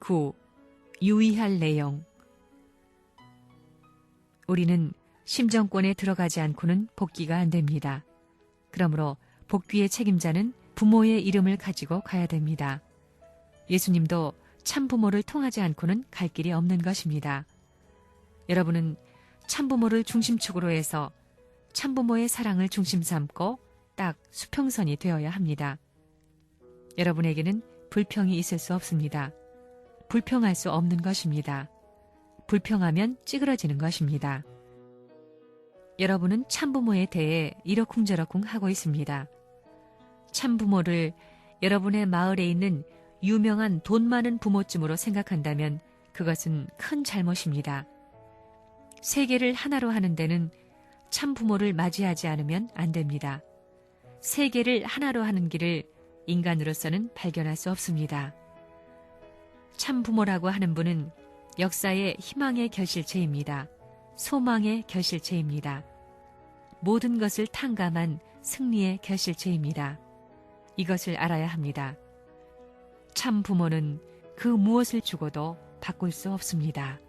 9. 유의할 내용 우리는 심정권에 들어가지 않고는 복귀가 안 됩니다. 그러므로 복귀의 책임자는 부모의 이름을 가지고 가야 됩니다. 예수님도 참부모를 통하지 않고는 갈 길이 없는 것입니다. 여러분은 참부모를 중심축으로 해서 참부모의 사랑을 중심 삼고 딱 수평선이 되어야 합니다. 여러분에게는 불평이 있을 수 없습니다. 불평할 수 없는 것입니다. 불평하면 찌그러지는 것입니다. 여러분은 참부모에 대해 이러쿵저러쿵 하고 있습니다. 참부모를 여러분의 마을에 있는 유명한 돈 많은 부모쯤으로 생각한다면 그것은 큰 잘못입니다. 세계를 하나로 하는 데는 참부모를 맞이하지 않으면 안 됩니다. 세계를 하나로 하는 길을 인간으로서는 발견할 수 없습니다. 참부모라고 하는 분은 역사의 희망의 결실체입니다. 소망의 결실체입니다. 모든 것을 탕감한 승리의 결실체입니다. 이것을 알아야 합니다. 참 부모는 그 무엇을 주고도 바꿀 수 없습니다.